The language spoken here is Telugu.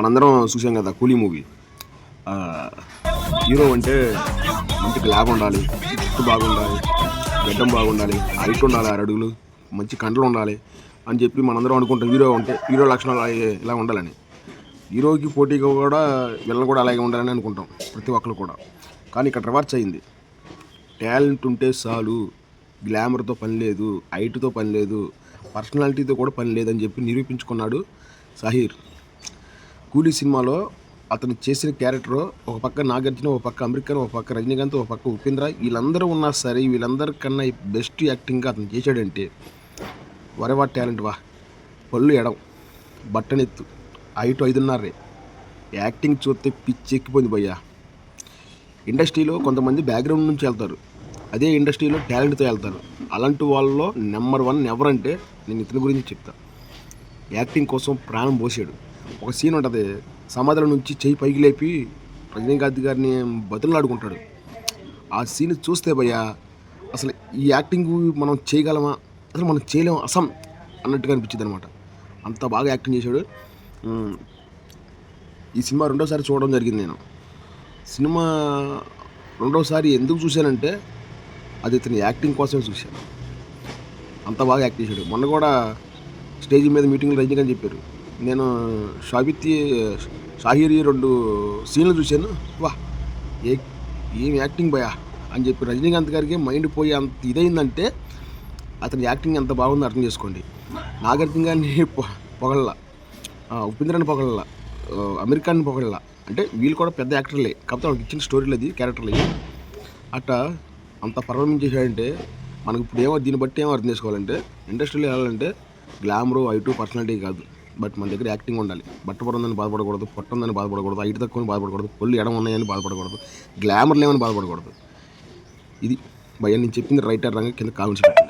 మనందరం చూసాం కదా కూలీ మూవీ. హీరో అంటే మంచి ల్యాబ్ ఉండాలి జుట్టు బాగుండాలి గడ్డం బాగుండాలి హైట్ ఉండాలి ఆరు అడుగులు మంచి కండలు ఉండాలి అని చెప్పి మనందరం అనుకుంటాం. హీరో అంటే హీరో లక్షణాలు ఇలా ఉండాలని. హీరోకి పోటీగా కూడా వీళ్ళని కూడా అలాగే ఉండాలని అనుకుంటాం ప్రతి ఒక్కరు కూడా. కానీ ఇక్కడ రివర్స్ అయింది. టాలెంట్ ఉంటే చాలు గ్లామర్తో పని లేదు హైట్తో పని లేదు పర్సనాలిటీతో కూడా పని లేదని చెప్పి నిరూపించుకున్నాడు సహీర్. కూలీ సినిమాలో అతను చేసిన క్యారెక్టర్ ఒక పక్క నాగార్జున ఒక పక్క అమెరికన్ ఒక పక్క రజనీకాంత్ ఒక పక్క ఉపేంద్ర. వీళ్ళందరూ ఉన్నా సరే వీళ్ళందరికన్నా బెస్ట్ యాక్టింగ్గా అతను చేశాడంటే వరవా టాలెంట్ వా. పళ్ళు ఎడం బట్టనెత్తు ఐటు ఐదున్నరే. యాక్టింగ్ చూస్తే పిచ్చి ఎక్కిపోయింది భయ్యా. ఇండస్ట్రీలో కొంతమంది బ్యాక్గ్రౌండ్ నుంచి వెళ్తారు. అదే ఇండస్ట్రీలో టాలెంట్తో వెళ్తారు. అలాంటి వాళ్ళలో నెంబర్ వన్ ఎవరంటే నేను ఇతని గురించి చెప్తా. యాక్టింగ్ కోసం ప్రాణం పోసాడు. ఒక సీన్ ఉంటుంది. సమాధుల నుంచి చెయ్యి పైకి లేపి రజనీకాంత్ గారిని బతులాడుకుంటాడు ఆ సీన్ చూస్తే భయ్యా అసలు ఈ యాక్టింగ్ మనం చేయగలమా? అసలు మనం చేయలేము అసం అన్నట్టుగా అనిపించింది అనమాట అంత బాగా యాక్టింగ్ చేశాడు. ఈ సినిమా రెండోసారి చూడడం జరిగింది నేను. సినిమా రెండోసారి ఎందుకు చూశానంటే అది ఇతని యాక్టింగ్ కోసమే చూశాను. అంత బాగా యాక్ట్ చేశాడు. మొన్న కూడా స్టేజ్ మీద మీటింగ్లో రజనీకాంత్ చెప్పారు. నేను షాబిత్తి షాహిరి రెండు సీన్లు చూశాను. వా ఏ ఏం యాక్టింగ్ భయా అని చెప్పి రజనీకాంత్ గారికి మైండ్ పోయి అంత ఇదైందంటే అతని యాక్టింగ్ ఎంత బాగుందో అర్థం చేసుకోండి. నాగార్జున గారిని పొగళ్ళ ఉపేంద్రని పొగళ్ళ అమెరికాని పొగళ్ళ అంటే వీళ్ళు కూడా పెద్ద యాక్టర్లే. కాకపోతే వాళ్ళకి ఇచ్చిన స్టోరీలు అది క్యారెక్టర్లు అవి. అట్ట అంత పర్ఫార్మెన్స్ చేశాడంటే మనకు ఇప్పుడు ఏమో దీన్ని బట్టి ఏమో అర్థం చేసుకోవాలంటే ఇండస్ట్రీలో వెళ్ళాలంటే గ్లామరు ఐటు పర్సనాలిటీ కాదు. బట్ మన దగ్గర యాక్టింగ్ ఉండాలి. బట్ట పొరందని బాధపడకూడదు పొట్ట ఉందని బాధపడకూడదు ఐటు తక్కువని బాధపడకూడదు పొల్లు ఎడం ఉన్నాయని బాధపడకూడదు గ్లామర్ లేవని బాధపడకూడదు. ఇది భయం నేను చెప్పింది రైటర్ రంగా కింద కామెంట్స్ పెట్టండి.